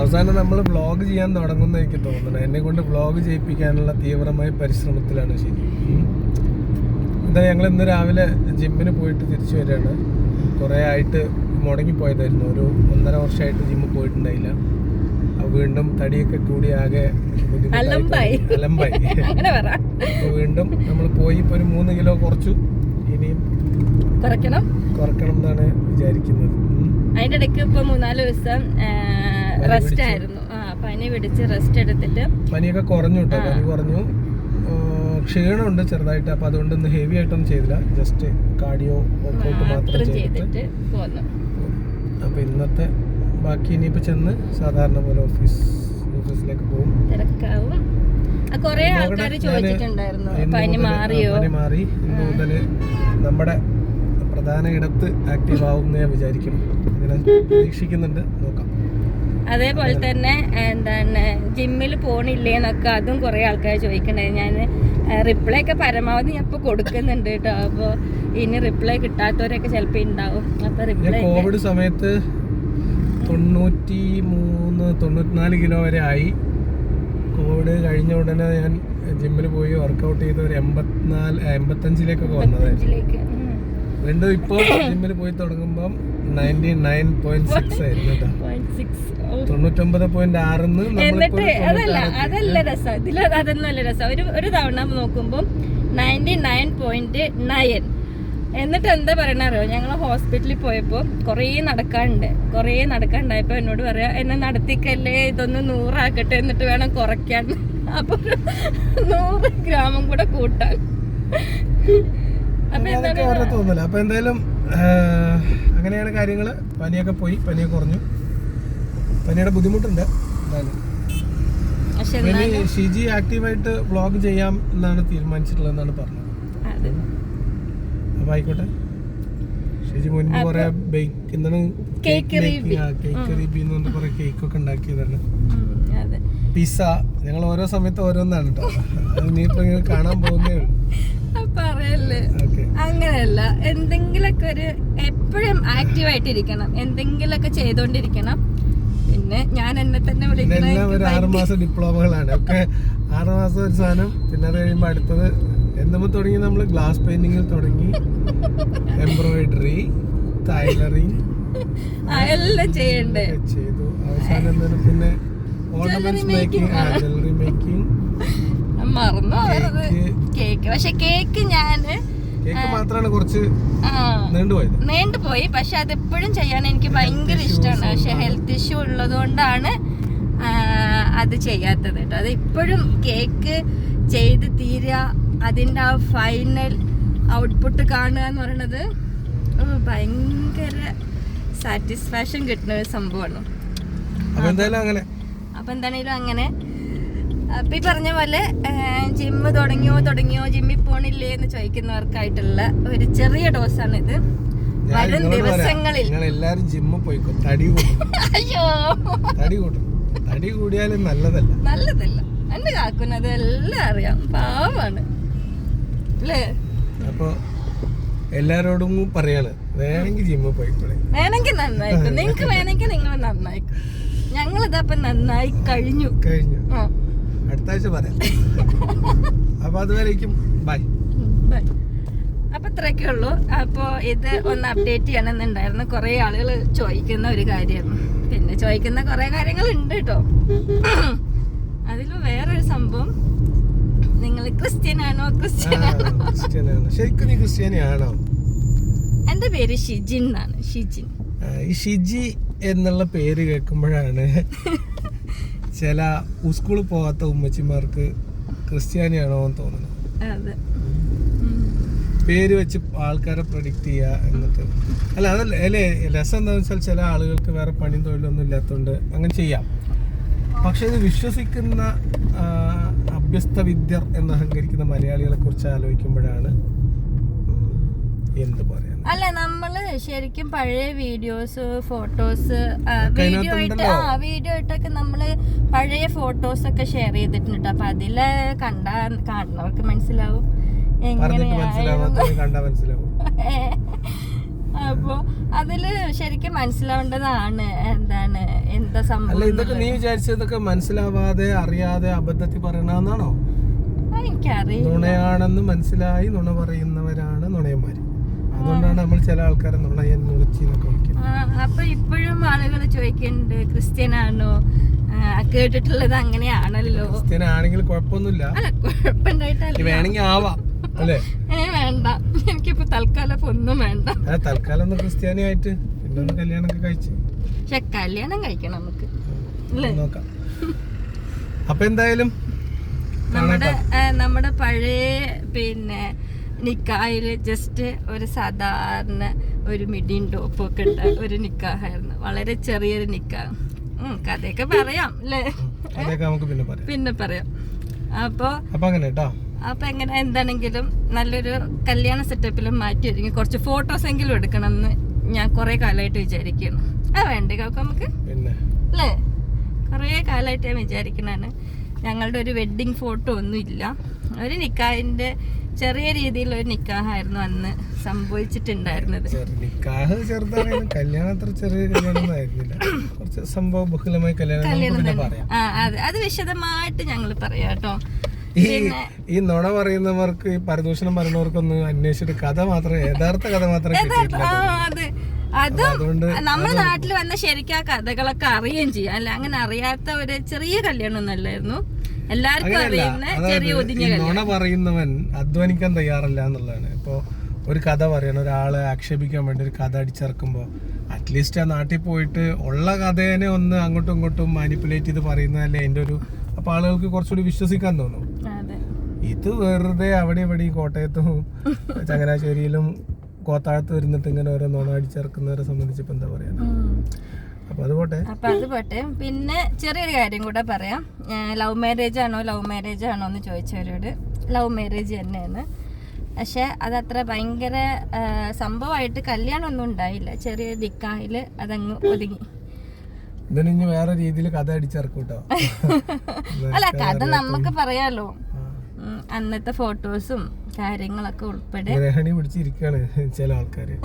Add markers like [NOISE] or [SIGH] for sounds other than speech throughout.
അവസാനം നമ്മൾ വ്ളോഗ് ചെയ്യാൻ തുടങ്ങുന്ന എനിക്ക് തോന്നുന്നത് എന്നെ കൊണ്ട് വ്ളോഗ് ചെയ്യിപ്പിക്കാനുള്ള തീവ്രമായ പരിശ്രമത്തിലാണ് ശരി. എന്താ ഞങ്ങൾ ഇന്ന് രാവിലെ ജിമ്മിന് പോയിട്ട് തിരിച്ചു വരികയാണ്. കുറേ ആയിട്ട് മുടങ്ങിപ്പോയതായിരുന്നു. ഒരു ഒന്നര വർഷമായിട്ട് ജിമ്മിൽ പോയിട്ടുണ്ടായില്ല. വീണ്ടും തടിയൊക്കെ കൂടി ആകെ അലമ്പായി. തുടങ്ങി. അലമ്പായി. അങ്ങനെ പറ. അപ്പൊ വീണ്ടും നമ്മൾ പോയി ഇപ്പൊ ഒരു മൂന്ന് കിലോ കുറച്ചു. ഇനിയും കുറയ്ക്കണം. കുറക്കണം എന്നാണ് വിചാരിക്കുന്നത്. അതിന്റെ ഇടയ്ക്ക് ഇപ്പൊ മൂന്നാൽ ദിവസം റെസ്റ്റ് ആയിരുന്നു. ആ പനി പിടിച്ച് റെസ്റ്റ് എടുത്തിട്ട് പനിയൊക്കെ കുറഞ്ഞു കേട്ടോ പനി കുറഞ്ഞു. ക്ഷീണമുണ്ട് ചെറുതായിട്ട് അപ്പൊ അതുകൊണ്ട് ഇന്ന് ഹെവി ആയിട്ടൊന്നും ചെയ്തില്ല. ജസ്റ്റ് കാർഡിയോ വർക്കൗട്ട് മാത്രം ചെയ്തിട്ട്. പോന്നു. അപ്പൊ ഇന്നത്തെ ബാക്കി ഇനിയിപ്പോ ചെന്ന് സാധാരണ പോലെ ഓഫീസ് ഓഫീസിലേക്ക് പോകും. തിരക്കാവും. കൊറേ ആൾക്കാർ ചോദിച്ചിട്ടുണ്ടായിരുന്നു. പനി മാറിയോ? പനി മാറി. ഇന്ന് നമ്മുടെ പ്രധാന ഇടത്ത് ആക്റ്റീവ് ആവും എന്ന് ഞാൻ വിചാരിക്കുന്നു. അങ്ങനെ പ്രതീക്ഷിക്കുന്നുണ്ട്. നോക്കാം. അതേപോലെ തന്നെ എന്താണ് ജിമ്മിൽ പോണില്ലേന്നൊക്കെ അതും കുറെ ആൾക്കാർ ചോദിക്കണേ ഞാൻ റിപ്ലൈ ഒക്കെ പരമാവധി ഞാൻ ഇപ്പൊ കൊടുക്കുന്നുണ്ട് കേട്ടോ. അപ്പോൾ ഇനി റിപ്ലൈ കിട്ടാത്തവരൊക്കെ ചിലപ്പോൾ ഉണ്ടാവും അപ്പൊ റിപ്ലൈ കോവിഡ് സമയത്ത് തൊണ്ണൂറ്റി മൂന്ന് തൊണ്ണൂറ്റിനാല് കിലോ വരെ ആയി. കോവിഡ് കഴിഞ്ഞ ഉടനെ ഞാൻ ജിമ്മിൽ പോയി വർക്കൗട്ട് ചെയ്ത് ഒരു എൺപത്തിനാല് എൺപത്തഞ്ചിലേക്കൊക്കെ വന്നതായിരുന്നു. വീണ്ടും ഇപ്പോ ജിമ്മിൽ പോയി തുടങ്ങുമ്പം നയന്റി നയൻ പോയിന്റ് സിക്സ് ആയിരുന്നു കേട്ടോ. തൊണ്ണൂറ്റൊമ്പത് പോയിന്റ് ആറിന്ന് എന്നിട്ട് അതല്ല അതല്ല രസം. ഇതിൽ അതൊന്നും അല്ല രസം. ഒരു ഒരു തവണ നോക്കുമ്പോൾ നയന്റി നയൻ പോയിന്റ് നയൻ എന്നിട്ട് എന്താ പറയണറിയോ ഞങ്ങൾ ഹോസ്പിറ്റലിൽ പോയപ്പോൾ കുറേ നടക്കാനുണ്ട്. കുറേ നടക്കാനുണ്ടായപ്പോൾ എന്നോട് പറയാ എന്നെ നടത്തിക്കല്ലേ? ഇതൊന്ന് നൂറാക്കട്ടെ എന്നിട്ട് വേണം കുറയ്ക്കാൻ. അപ്പോൾ നൂറ് ഗ്രാമം കൂടെ കൂട്ടാൻ. അതൊക്കെ അവരുടെ തോന്നല. അപ്പൊ എന്തായാലും അങ്ങനെയാണ് കാര്യങ്ങൾ പനിയൊക്കെ പോയി പനിയൊക്കെ കുറഞ്ഞു. പനിയുടെ ബുദ്ധിമുട്ടുണ്ട് എന്തായാലും. ഇനി ഷിജി ആക്റ്റീവായിട്ട് വ്ളോഗ് ചെയ്യാം എന്നാണ് തീരുമാനിച്ചിട്ടുള്ളതെന്നാണ് പറഞ്ഞത്. അത്. അപ്പൊ ആയിക്കോട്ടെ. ഷിജി മുൻപ് കുറെ ബേക്ക് എന്താണ്? കേക്ക് കേക്ക് റീബി എന്ന് പറഞ്ഞ കുറെ കേക്ക് ഒക്കെ ഉണ്ടാക്കിയതാണ്. അതെ. പിസ്സ. ഞങ്ങൾ ഓരോ സമയത്ത് ഓരോന്നാണ് കേട്ടോ ഇനിയിപ്പോ ഇങ്ങനെ കാണാൻ പോകുന്നേ പറയല്ലേ? അങ്ങനെയല്ല എന്തെങ്കിലൊക്കെ ഒരു എപ്പോഴും ആക്റ്റീവ് ആയിട്ടിരിക്കണം എന്തെങ്കിലൊക്കെ ചെയ്തോണ്ടിരിക്കണം. പിന്നെ ഞാൻ എന്നെ തന്നെ വിളിക്കണം ഡിപ്ലോമകളാണ്. ഒക്കെ ആറ് മാസം ഒരു സാധനം പിന്നെ അത് കഴിയുമ്പോൾ അടുത്തത് എന്തുമ്പോൾ തുടങ്ങി നമ്മൾ ഗ്ലാസ് പെയിന്റിങ്ങിൽ തുടങ്ങി. Embroidery tailoring. എല്ലാം ചെയ്യണ്ടേ? ചെയ്തു. അവസാനം എന്താണ്? പിന്നെ ഓർണമെന്റ്സ് മേക്കിംഗ് ആ ജ്വല്ലറി മേക്കിംഗ് മറന്നു പോയത്. കേക്ക്. കേക്ക് പക്ഷെ കേക്ക് ഞാൻ കേക്ക് മാത്രമാണ് കുറച്ച് ആ നീണ്ടുപോയത്. നീണ്ടുപോയി പക്ഷെ അതെപ്പോഴും ചെയ്യാൻ എനിക്ക് ഭയങ്കര ഇഷ്ടമാണ്. പക്ഷെ. ഹെൽത്ത് ഇഷ്യൂ ഉള്ളത് കൊണ്ടാണ് അത് ചെയ്യാത്തത് കേട്ടോ. അത് ഇപ്പോഴും കേക്ക് ചെയ്ത് തീരുക അതിന്റെ ആ ഫൈനൽ ഔട്ട്പുട്ട് കാണുക എന്ന് പറയണത് ഭയങ്കര സാറ്റിസ്ഫാക്ഷൻ കിട്ടുന്ന ഒരു സംഭവമാണ്. അങ്ങനെ. അപ്പൊ എന്താണേലും അങ്ങനെ. അപ്പം ഈ പറഞ്ഞ പോലെ ജിമ്മ് തുടങ്ങിയോ തുടങ്ങിയോ ജിമ്മിൽ പോണില്ലേ എന്ന് ചോദിക്കുന്നവർക്കായിട്ടുള്ള ഒരു ചെറിയ ഡോസാണ് ഇത് വരും ദിവസങ്ങളിൽ. എല്ലാരും ജിമ്മിൽ പോയിക്കോ. തടി അയ്യോ. തടി കൂട്ടും. തടി കൂടിയാലും നല്ലതല്ല. നല്ലതല്ല. എന്റെ കാക്കുന്നത് എല്ലാം അറിയാം. പാവമാണ് അല്ലേ? അപ്പൊ എല്ലാരോടും പറയാണ് വേണമെങ്കിൽ ജിമ്മിൽ പോയിക്കോളെ. വേണമെങ്കിൽ നന്നായിക്കും. നിങ്ങൾക്ക് വേണമെങ്കിൽ നിങ്ങൾ നന്നായിക്കും. ഞങ്ങളിതപ്പൊ നന്നായി കഴിഞ്ഞു. കഴിഞ്ഞു. അടുത്ത ആഴ്ച പറയാം. അപ്പൊ അതുവരേക്കും ബൈ. ബൈ. അപ്പൊ ഇത്രയൊക്കെ ഉള്ളൂ. അപ്പോ ഇത് ഒന്ന് അപ്ഡേറ്റ് ചെയ്യണമെന്നുണ്ടായിരുന്നു. കുറെ ആളുകൾ ചോദിക്കുന്ന ഒരു കാര്യമാണ് പിന്നെ ചോദിക്കുന്ന കുറെ കാര്യങ്ങൾ ഉണ്ട് കേട്ടോ. അതിൽ വേറൊരു സംഭവം. നിങ്ങൾ ക്രിസ്ത്യൻ ആണോ ക്രിസ്ത്യൻ ആണോ ശരിക്കും നീ ക്രിസ്ത്യാനിയാണോ? എന്റെ പേര് ഷിജിൻ എന്നാണ്. ഷിജിൻ. ഷിജി എന്നുള്ള പേര് കേൾക്കുമ്പോഴാണ് ചില സ്കൂളിൽ പോകാത്ത ഉമ്മച്ചിമാർക്ക് ക്രിസ്ത്യാനിയാണോ എന്ന് തോന്നുന്നത്. പേര് വെച്ച് ആൾക്കാരെ പ്രൊഡിക്റ്റ് ചെയ്യുക എന്നിട്ട് അല്ല അതല്ല അല്ലേ രസം എന്താണെന്ന് വെച്ചാൽ ചില ആളുകൾക്ക് വേറെ പണിയും തൊഴിലൊന്നും ഇല്ലാത്തതുകൊണ്ട് അങ്ങനെ ചെയ്യാം. പക്ഷെ ഇത് വിശ്വസിക്കുന്ന അഭ്യസ്ത വിദ്യർ എന്ന് അഹങ്കരിക്കുന്ന മലയാളികളെ കുറിച്ച് ആലോചിക്കുമ്പോഴാണ് എന്ത് പറയാൻ അല്ല നമ്മൾ ശരിക്കും പഴയ വീഡിയോസ് ഫോട്ടോസ് വീഡിയോ ആയിട്ട് ആ വീഡിയോ ആയിട്ടൊക്കെ നമ്മൾ പഴയ ഫോട്ടോസ് ഒക്കെ ഷെയർ ചെയ്തിട്ടുണ്ട്. അപ്പൊ അതിൽ കണ്ട കാണുന്നവർക്ക് മനസ്സിലാവും. [LAUGHS] അപ്പൊ അതിൽ ശരിക്കും മനസ്സിലാവേണ്ടതാണ്. എന്താണ് എന്താ സംഭവം ഇതൊക്കെ നീ വിചാരിച്ചതൊക്കെ മനസ്സിലാവാതെ അറിയാതെ അബദ്ധത്തിൽ പറയണെന്നാണോ എനിക്കറിയാം നുണയാണെന്ന് മനസ്സിലായി നുണ പറയുന്നവരാണ് നുണയന്മാര്. അതുകൊണ്ടാണ് നമ്മൾ ചില ആൾക്കാരെ നുണയൻ നുളിച്ചി എന്നൊക്കെ വിളിക്കുന്നത്. അപ്പൊ ഇപ്പോഴും ആളുകൾ ചോദിക്കുന്നുണ്ട് ക്രിസ്ത്യൻ ആണോ കേട്ടിട്ടുള്ളത് അങ്ങനെയാണല്ലോ. ക്രിസ്ത്യനാണെങ്കിൽ കുഴപ്പമൊന്നുമില്ല. അല്ല കുഴപ്പമുണ്ടായിട്ടല്ല. വേണമെങ്കിൽ ആവാം അല്ലേ? വേണ്ട. എനിക്കിപ്പോ തൽക്കാലം ഒന്നും വേണ്ട. തൽക്കാലം ഒന്ന് ക്രിസ്ത്യാനി ആയിട്ട് പിന്നെ കല്യാണം ഒക്കെ കഴിച്ച്. പക്ഷെ കല്യാണം കഴിക്കണം നമുക്ക് നോക്കാം. അപ്പൊ എന്തായാലും നമ്മുടെ നമ്മുടെ പഴയ പിന്നെ നിക്കായിൽ ജസ്റ്റ് ഒരു സാധാരണ ഒരു മിഡിയും ടോപ്പും ഒക്കെ ഇട്ട ഒരു നിക്കാഹായിരുന്നു. വളരെ ചെറിയൊരു നിക്കാഹ് കഥയൊക്കെ പറയാം അല്ലേ പിന്നെ പറയാം. അപ്പോ അപ്പൊ എങ്ങനെ എന്താണെങ്കിലും നല്ലൊരു കല്യാണ സെറ്റപ്പിലും മാറ്റി ഒരുങ്ങി കുറച്ച് ഫോട്ടോസ് എങ്കിലും എടുക്കണം എന്ന് ഞാൻ കുറെ കാലമായിട്ട് വിചാരിക്കുന്നു. ആ വേണ്ടേ കാക്ക നമുക്ക്? അല്ലേ കുറേ കാലമായിട്ട് ഞാൻ വിചാരിക്കണാണ് ഞങ്ങളുടെ ഒരു വെഡ്ഡിങ് ഫോട്ടോ ഒന്നും ഇല്ല ഒരു നിക്കാഹിന്റെ ചെറിയ രീതിയിൽ ഒരു നിക്കാഹായിരുന്നു അന്ന് സംഭവിച്ചിട്ടുണ്ടായിരുന്നത്. നിക്കാഹ് ചെറുതാണെങ്കിലും കല്യാണം അത്ര ചെറിയ കല്യാണം കുറച്ച് സംഭവ ബഹുലമായ അതെ വിശദമായിട്ട് ഞങ്ങൾ പറയാട്ടോ ഈ ഈ നുണ പറയുന്നവർക്ക് ഈ പരദൂഷണം പറയുന്നവർക്കൊന്ന് അന്വേഷിച്ചിട്ട് കഥ മാത്രം യഥാർത്ഥ കഥ മാത്രം അതും നമ്മുടെ നാട്ടിൽ വന്ന ശരിക്കും ആ കഥകളൊക്കെ അറിയുകയും ചെയ്യാം. അല്ല അങ്ങനെ അറിയാത്ത ഒരു ചെറിയ കല്യാണം ഒന്നല്ലായിരുന്നു എല്ലാവർക്കും അറിയുന്ന ചെറിയ അതായത് ഒതുങ്ങിയ നുണ പറയുന്നവൻ അധ്വാനിക്കാൻ തയ്യാറല്ല എന്നുള്ളതാണ്. ഇപ്പൊ ഒരു കഥ പറയണം. ഒരാളെ ആക്ഷേപിക്കാൻ വേണ്ടി ഒരു കഥ അടിച്ചിറക്കുമ്പോ അറ്റ്ലീസ്റ്റ് ആ നാട്ടിൽ പോയിട്ട് ഉള്ള കഥേനെ ഒന്ന് അങ്ങോട്ടും ഇങ്ങോട്ടും മാനിപ്പുലേറ്റ് ചെയ്ത് പറയുന്നതല്ലേ എന്റെ ഒരു അപ്പൊ ആളുകൾക്ക് കുറച്ചുകൂടി വിശ്വസിക്കാൻ തോന്നും. ഇത് വെറുതെ അവിടെ ഇവിടെ ഈ കോട്ടയത്തും ചങ്ങനാശ്ശേരിയിലും കോത്താഴത്ത് വരുന്നിട്ട് ഇങ്ങനെ ഓരോ നുണ അടിച്ചിറക്കുന്നവരെ സംബന്ധിച്ച് ഇപ്പൊ എന്താ പറയാ. അപ്പൊ അത് പോട്ടെ. പിന്നെ ചെറിയൊരു കാര്യം കൂടെ പറയാം. ലവ് മാരേജ് ആണോ ലവ് മാരേജ് ആണോ എന്ന് ചോദിച്ചവരോട് ലവ് മാരേജ് തന്നെയാണ്. പക്ഷെ അതത്ര ഭയങ്കര സംഭവമായിട്ട് കല്യാണം ഒന്നും ഉണ്ടായില്ല. ചെറിയ ദിക്കായിൽ അതങ്ങ് ഒതുങ്ങി. വേറെ രീതിയിൽ കഥ അടിച്ചിറക്കൂട്ടോ. കേട്ടോ [LAUGHS] അല്ല കഥ നമുക്ക് പറയാലോ. അന്നത്തെ ഫോട്ടോസും കാര്യങ്ങളൊക്കെ ഉൾപ്പെടെ. ഗ്രഹണി പിടിച്ചിരിക്കാണ് ചില ആൾക്കാര്.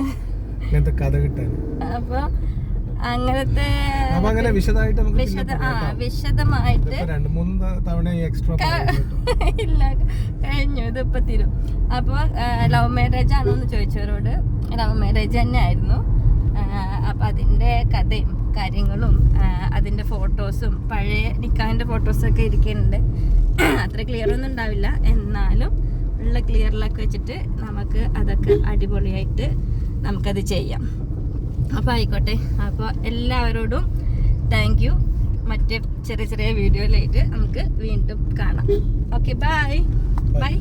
ഇങ്ങനത്തെ കഥ കിട്ടാൻ. അപ്പൊ അങ്ങനത്തെ അങ്ങനെ വിശദമായിട്ട് വിശദ ആ വിശദമായിട്ട് രണ്ട് മൂന്ന് തവണ എക്സ്ട്രാ [LAUGHS] ഇല്ല കഴിഞ്ഞു ഇതിപ്പോ തീരും. അപ്പോൾ ലവ് മാരേജ് ആണോ എന്ന് ചോദിച്ചവരോട് ലവ് മാരേജ് തന്നെ ആയിരുന്നു അപ്പം അതിന്റെ കഥയും കാര്യങ്ങളും അതിന്റെ അതിന്റെ ഫോട്ടോസും പഴയ നിക്കാഹിന്റെ ഫോട്ടോസൊക്കെ ഇരിക്കുന്നുണ്ട്. അത്ര ക്ലിയർ ഒന്നും ഉണ്ടാവില്ല. എന്നാലും ഉള്ള ക്ലിയറിലൊക്കെ വെച്ചിട്ട് നമുക്ക് അതൊക്കെ അടിപൊളിയായിട്ട് നമുക്കത് ചെയ്യാം. അപ്പോൾ ആയിക്കോട്ടെ അപ്പോൾ എല്ലാവരോടും താങ്ക് യു മറ്റേ ചെറിയ ചെറിയ വീഡിയോയിലായിട്ട് നമുക്ക് വീണ്ടും കാണാം. Okay bye bye